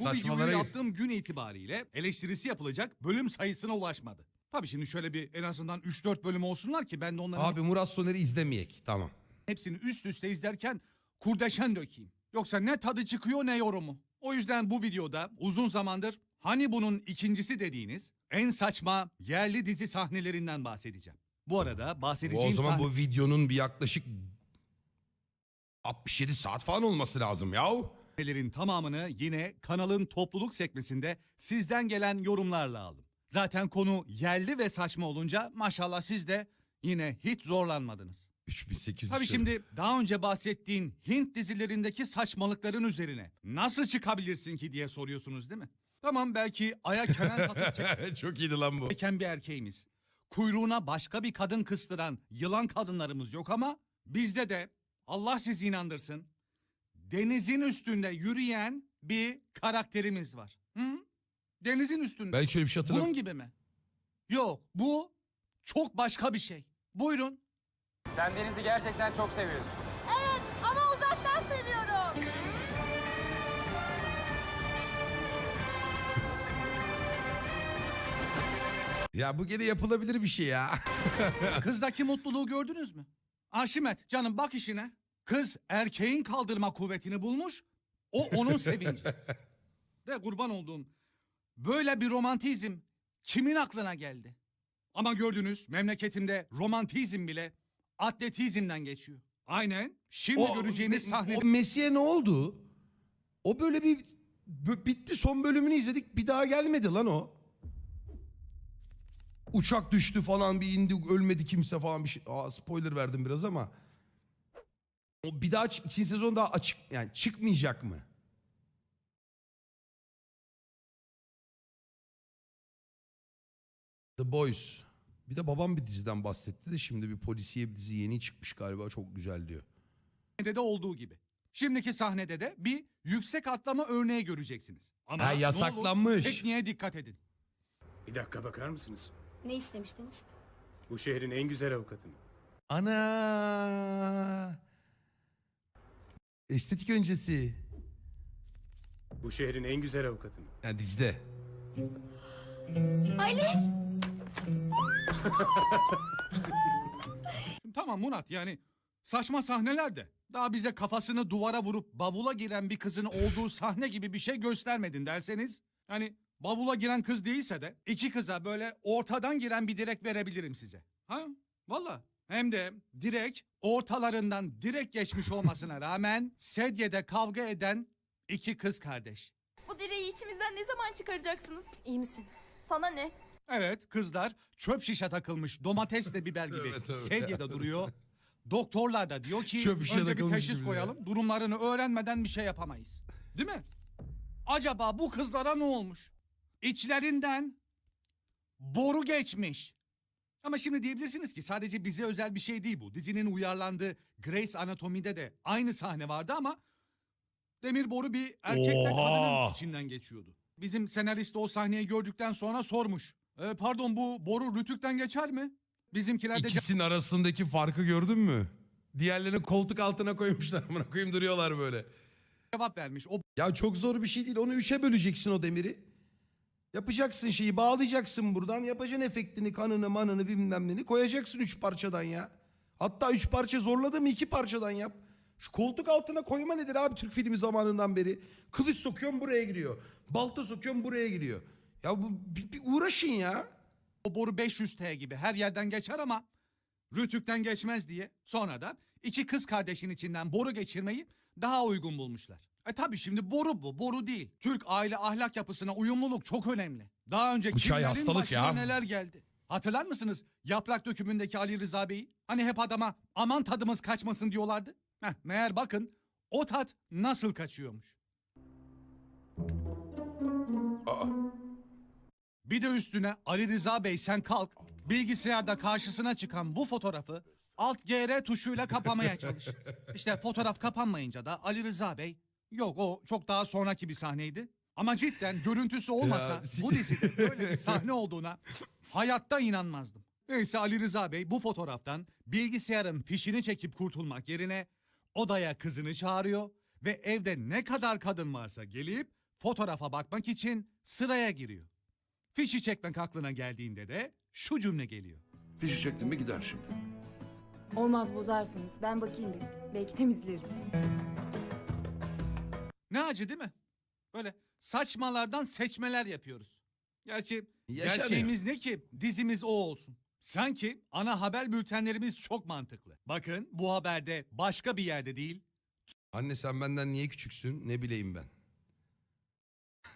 bu videoyu saçmalara gir. yaptığım gün itibariyle eleştirisi yapılacak bölüm sayısına ulaşmadı. Tabii şimdi şöyle bir en azından 3-4 bölüm olsunlar ki ben de onların Abi Murat Soner'i izlemeyek. Tamam. hepsini üst üste izlerken kurdeşen dökeyim. Yoksa ne tadı çıkıyor ne yorumu. O yüzden bu videoda uzun zamandır hani bunun ikincisi dediğiniz en saçma yerli dizi sahnelerinden bahsedeceğim. Bu arada Bu, bahsedeceğim o zaman sahne... bu videonun bir yaklaşık 67 saat falan olması lazım yahu. Sahnelerin tamamını yine kanalın topluluk sekmesinde sizden gelen yorumlarla aldım. Zaten konu yerli ve saçma olunca maşallah siz de yine hiç zorlanmadınız. 3800. Tabii şimdi daha önce bahsettiğin Hint dizilerindeki saçmalıkların üzerine nasıl çıkabilirsin ki diye soruyorsunuz değil mi? Tamam belki aya kemer katıp Çok iyiydi lan bu. çeken bir erkeğimiz. Kuyruğuna başka bir kadın kıstıran yılan kadınlarımız yok ama bizde de Allah sizi inandırsın denizin üstünde yürüyen bir karakterimiz var. Hı? Denizin üstünde. Ben şöyle bir şey hatırlamıyorum. Bunun gibi mi? Yok bu çok başka bir şey. Buyurun. Sen denizi gerçekten çok seviyorsun. Evet ama uzaktan seviyorum. Ya bu gene yapılabilir bir şey ya. Kızdaki mutluluğu gördünüz mü? Arşimet canım bak işine. Kız erkeğin kaldırma kuvvetini bulmuş. O onun sevinci. De kurban olduğum. Böyle bir romantizm kimin aklına geldi? Ama gördünüz memleketimde romantizm bile atletizmden geçiyor. Aynen şimdi göreceğimiz me- sahne O Messi'ye ne oldu? O böyle bir bitti son bölümünü izledik bir daha gelmedi lan o. Uçak düştü falan bir indi ölmedi kimse falan bir şey. Aa, spoiler verdim biraz ama. O bir daha ikinci sezon daha açık yani çıkmayacak mı? The Boys. Bir de babam bir diziden bahsetti de şimdi bir polisiye bir dizi yeni çıkmış galiba çok güzel diyor. sahnede de olduğu gibi. Şimdiki sahnede de bir yüksek atlama örneği göreceksiniz. Ama Ha, ne olur yasaklanmış. tekniğe dikkat edin. Bir dakika bakar mısınız? Ne istemiştiniz? Bu şehrin en güzel avukatını. Ana. Estetik öncesi. Bu şehrin en güzel avukatını. Yani dizide. Ali! Şimdi Tamam Murat yani saçma sahneler de daha bize kafasını duvara vurup bavula giren bir kızın olduğu sahne gibi bir şey göstermedin derseniz yani bavula giren kız değilse de iki kıza böyle ortadan giren bir direk verebilirim size. Ha? Valla. Hem de direkt ortalarından direkt geçmiş olmasına rağmen sedyede kavga eden iki kız kardeş. Bu direği içimizden ne zaman çıkaracaksınız? İyi misin? Sana ne? Evet kızlar çöp şişe takılmış domatesle biber gibi Tövbe, tövbe. sedyede duruyor. Doktorlar da diyor ki Çöp şişe önce bir takılmış teşhis gibi koyalım. Durumlarını öğrenmeden bir şey yapamayız. Değil mi? Acaba bu kızlara ne olmuş? İçlerinden boru geçmiş. Ama şimdi diyebilirsiniz ki sadece bize özel bir şey değil bu. Dizinin uyarlandığı Grace Anatomy'de de aynı sahne vardı ama demir boru bir erkekle Oha! kadının içinden geçiyordu. Bizim senarist o sahneyi gördükten sonra sormuş. "E, pardon bu boru rütükten geçer mi? Bizimkiler de İkisinin arasındaki farkı gördün mü? Diğerlerini koltuk altına koymuşlar. Amına koyayım duruyorlar böyle. cevap vermiş. O Ya çok zor bir şey değil. Onu üçe böleceksin o demiri. Yapacaksın şeyi bağlayacaksın buradan. Yapacaksın efektini, kanını, manını bilmem neni. Koyacaksın üç parçadan ya. Hatta üç parça zorladı mı iki parçadan yap. Şu koltuk altına koyma nedir abi Türk filmi zamanından beri? Kılıç sokuyorsun buraya giriyor. Balta sokuyorsun buraya giriyor. Ya bu bir, bir uğraşın ya. O boru 500 T gibi her yerden geçer ama rütükten geçmez diye sonra da iki kız kardeşin içinden boru geçirmeyi daha uygun bulmuşlar. E tabi şimdi boru bu, boru değil. Türk aile ahlak yapısına uyumluluk çok önemli. Daha önce Bu çay kimlerin hastalık başına ya. neler geldi? Hatırlar mısınız yaprak dökümündeki Ali Rıza Bey'i? Hani hep adama aman tadımız kaçmasın diyorlardı. Heh, meğer bakın o tat nasıl kaçıyormuş. Bir de üstüne Ali Rıza Bey sen kalk bilgisayarda karşısına çıkan bu fotoğrafı alt GR tuşuyla kapamaya çalış. İşte fotoğraf kapanmayınca da Ali Rıza Bey yok o çok daha sonraki bir sahneydi. Ama cidden görüntüsü olmasa Ya, bu dizide böyle bir sahne olduğuna hayatta inanmazdım. Neyse Ali Rıza Bey bu fotoğraftan bilgisayarın fişini çekip kurtulmak yerine odaya kızını çağırıyor ve evde ne kadar kadın varsa gelip fotoğrafa bakmak için sıraya giriyor. Fişi çekmek aklına geldiğinde de şu cümle geliyor. Fişi çektin mi gider şimdi. Olmaz bozarsınız. Ben bakayım bir. Belki temizlerim. Ne acı değil mi? Böyle saçmalardan seçmeler yapıyoruz. Gerçi Yaşanıyor. gerçeğimiz ne ki dizimiz o olsun. Sanki ana haber bültenlerimiz çok mantıklı. Bakın bu haberde başka bir yerde değil, Anne sen benden niye küçüksün ne bileyim ben.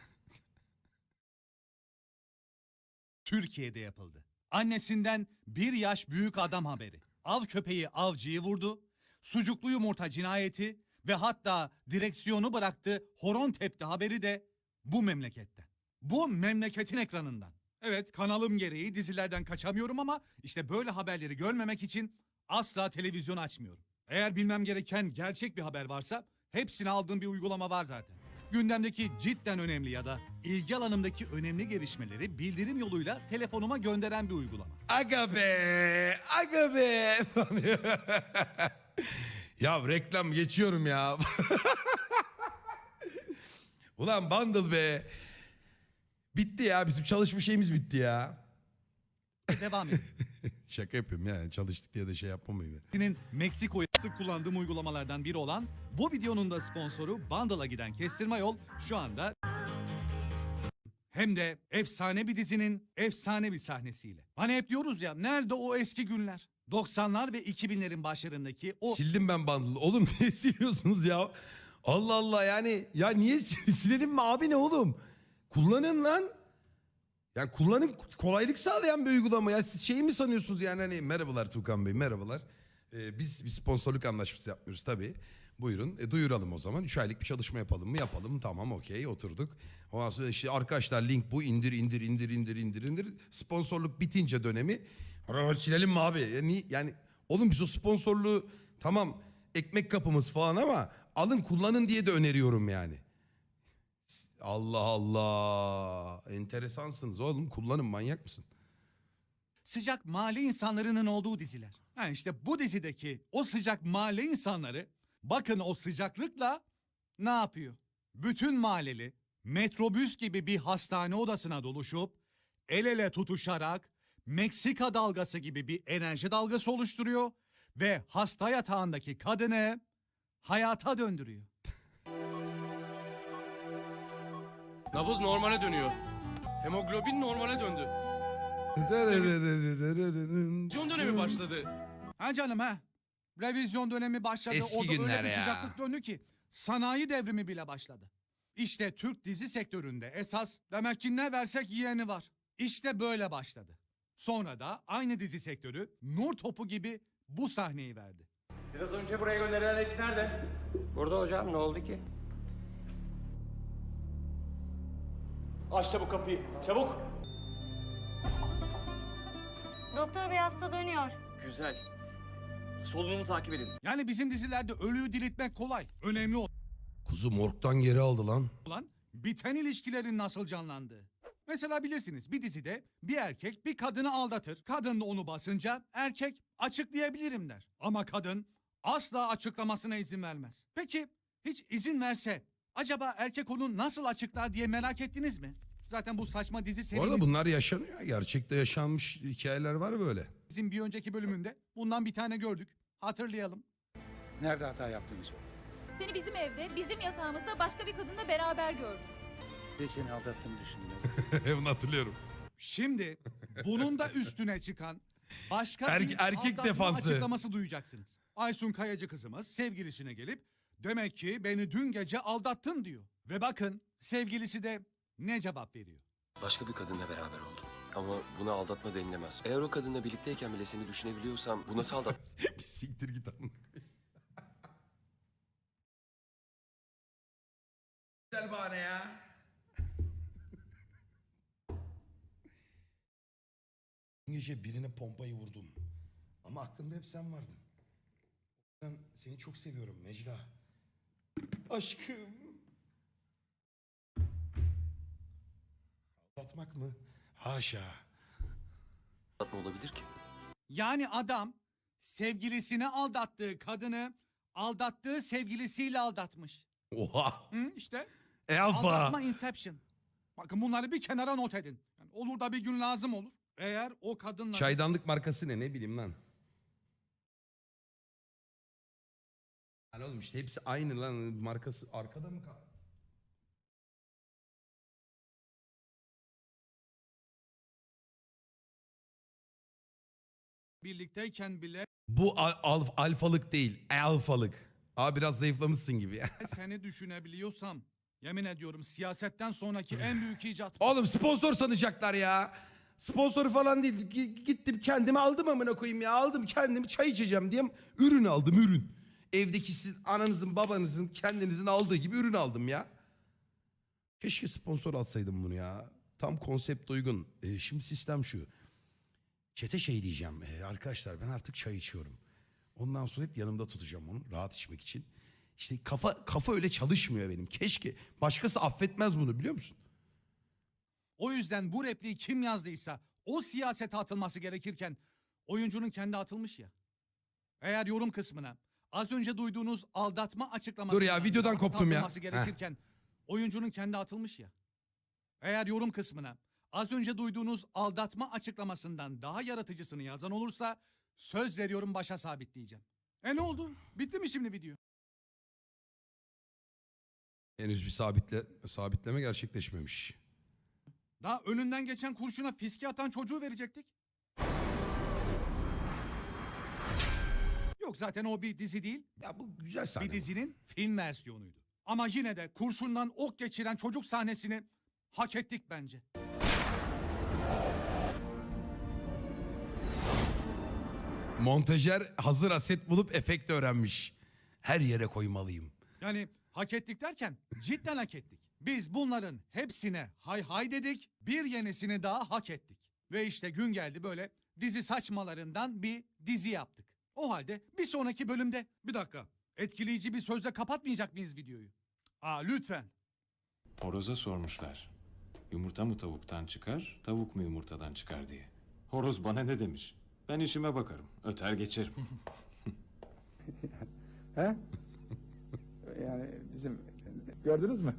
Türkiye'de yapıldı. Annesinden bir yaş büyük adam haberi. Av köpeği avcıyı vurdu. Sucuklu yumurta cinayeti ve hatta direksiyonu bıraktı horon tepti haberi de bu memleketten. Bu memleketin ekranından. Evet kanalım gereği dizilerden kaçamıyorum ama işte böyle haberleri görmemek için asla televizyon açmıyorum. Eğer bilmem gereken gerçek bir haber varsa hepsini aldığım bir uygulama var zaten. Gündemdeki cidden önemli ya da ilgi alanımdaki önemli gelişmeleri bildirim yoluyla telefonuma gönderen bir uygulama. Aga be, aga be. ya reklam geçiyorum ya. Ulan bundle be. Bitti ya bizim çalışma şeyimiz bitti ya. Devam edin. Şaka yapıyorum ya çalıştık diye de şey yapmamayın. Senin Meksiko'ya sık kullandığım uygulamalardan biri olan bu videonun da sponsoru Bundle'a giden kestirme yol şu anda hem de efsane bir dizinin efsane bir sahnesiyle. Hani hep diyoruz ya nerede o eski günler? 90'lar ve 2000'lerin başlarındaki o Sildim ben bundle. Oğlum niye siliyorsunuz ya? Allah Allah yani ya niye sil- silelim mi abi ne oğlum? Kullanın lan. Yani kullanın kolaylık sağlayan bir uygulama ya. Siz şey mi sanıyorsunuz yani hani merhabalar Tuğkan Bey merhabalar. Ee, biz bir sponsorluk anlaşması yapmıyoruz tabii. Buyurun e, duyuralım o zaman. 3 aylık bir çalışma yapalım mı? Yapalım tamam okey oturduk. Ondan sonra işte arkadaşlar link bu indir indir indir indir indir indir. Sponsorluk bitince dönemi "Ara, silelim mi abi? Yani, yani oğlum biz o sponsorluğu tamam ekmek kapımız falan ama alın kullanın diye de öneriyorum yani. Allah Allah. Enteresansınız oğlum. Kullanın manyak mısın? sıcak mahalle insanlarının olduğu diziler. Ha işte bu dizideki o sıcak mahalle insanları bakın o sıcaklıkla ne yapıyor? Bütün mahalleli metrobüs gibi bir hastane odasına doluşup el ele tutuşarak Meksika dalgası gibi bir enerji dalgası oluşturuyor ve hasta yatağındaki kadını hayata döndürüyor. Nabız normale dönüyor. Hemoglobin normale döndü. Televizyon dönemi başladı. Ha canım ha. Revizyon dönemi başladı. Eski Orada günler öyle bir ya. sıcaklık döndü ki sanayi devrimi bile başladı. İşte Türk dizi sektöründe esas demek ki ne versek yiyeni var. İşte böyle başladı. Sonra da aynı dizi sektörü nur topu gibi bu sahneyi verdi. Biraz önce buraya gönderilen Alex nerede? Burada hocam ne oldu ki? Aç çabuk kapıyı. Çabuk. Doktor bey hasta dönüyor. Güzel. Solunum takip edin. Yani bizim dizilerde ölüyü diriltmek kolay. Önemli Kuzu morgdan geri aldı lan. olan biten ilişkilerin nasıl canlandığı. Mesela bilirsiniz bir dizide bir erkek bir kadını aldatır. Kadın da onu basınca erkek açıklayabilirim der. Ama kadın asla açıklamasına izin vermez. Peki hiç izin verse acaba erkek onu nasıl açıklar diye merak ettiniz mi? Zaten bu saçma dizi Bu arada serimizin bunlar yaşanıyor. Gerçekte yaşanmış hikayeler var böyle. bir önceki bölümünde bundan bir tane gördük. Hatırlayalım. Nerede hata yaptınız? Seni bizim evde, bizim yatağımızda başka bir kadınla beraber gördüm. Bir de seni aldattığımı düşündüm. Bunu hatırlıyorum. Şimdi bunun da üstüne çıkan başka Erke- bir erkek aldatma defansı. açıklaması duyacaksınız. Aysun Kayacı kızımız sevgilisine gelip demek ki beni dün gece aldattın diyor. Ve bakın sevgilisi de ne cevap veriyor. Başka bir kadınla beraber oldum. Ama buna aldatma denilemez. Eğer o kadınla birlikteyken bile seni düşünebiliyorsam bu nasıl aldat... bir siktir git amına koyayım. Güzel bahane ya. Dün gece birine pompayı vurdum. Ama aklımda hep sen vardın. Ben seni çok seviyorum Necla. Aşkım. Aldatmak mı? Haşa. aldatma olabilir ki? Yani adam sevgilisini aldattığı kadını aldattığı sevgilisiyle aldatmış. Oha. Hı, işte E. Aldatma Inception. Bakın bunları bir kenara not edin. Yani olur da bir gün lazım olur. Eğer o kadınla Çaydanlık markası ne ne bileyim lan. Lan oğlum işte hepsi aynı lan markası arkada mı kal? Birlikteyken bile Bu al- al- alfalık değil, alfalık. Abi biraz zayıflamışsın gibi ya. seni düşünebiliyorsam yemin ediyorum siyasetten sonraki en büyük icat. Oğlum sponsor sanacaklar ya. Sponsoru falan değil. G- gittim kendimi aldım amına koyayım ya. Aldım kendimi çay içeceğim diye ürün aldım ürün. Evdeki sizin ananızın babanızın kendinizin aldığı gibi ürün aldım ya. Keşke sponsor alsaydım bunu ya. Tam konsept uygun. Ee, şimdi sistem şu. Çete şey diyeceğim. Ee, arkadaşlar ben artık çay içiyorum. Ondan sonra hep yanımda tutacağım onu rahat içmek için. İşte kafa kafa öyle çalışmıyor benim. Keşke başkası affetmez bunu biliyor musun? O yüzden bu repliği kim yazdıysa o siyasete atılması gerekirken oyuncunun kendi atılmış ya. Eğer yorum kısmına az önce duyduğunuz aldatma açıklaması Dur ya, videodan koptum ya. atılması gerekirken oyuncunun kendi atılmış ya. Eğer yorum kısmına az önce duyduğunuz aldatma açıklamasından daha yaratıcısını yazan olursa söz veriyorum başa sabitleyeceğim. E ne oldu? Bitti mi şimdi video? Henüz bir sabitle sabitleme gerçekleşmemiş. Daha önünden geçen kurşuna fiske atan çocuğu verecektik. Yok zaten o bir dizi değil, Ya bu güzel sahne. bir dizinin film versiyonuydu. Ama yine de kurşundan ok geçiren çocuk sahnesini hak ettik bence. Montajer hazır aset bulup efekt öğrenmiş. Her yere koymalıyım. Yani hak ettik derken cidden hak ettik. Biz bunların hepsine hay hay dedik, bir yenisini daha hak ettik. Ve işte gün geldi böyle dizi saçmalarından bir dizi yaptık. O halde bir sonraki bölümde bir dakika etkileyici bir sözle kapatmayacak mıyız videoyu? Aa lütfen. Horoza sormuşlar. Yumurta mı tavuktan çıkar, tavuk mu yumurtadan çıkar diye. Horoz bana ne demiş? Ben işime bakarım, öter geçerim. He? yani bizim gördünüz mü?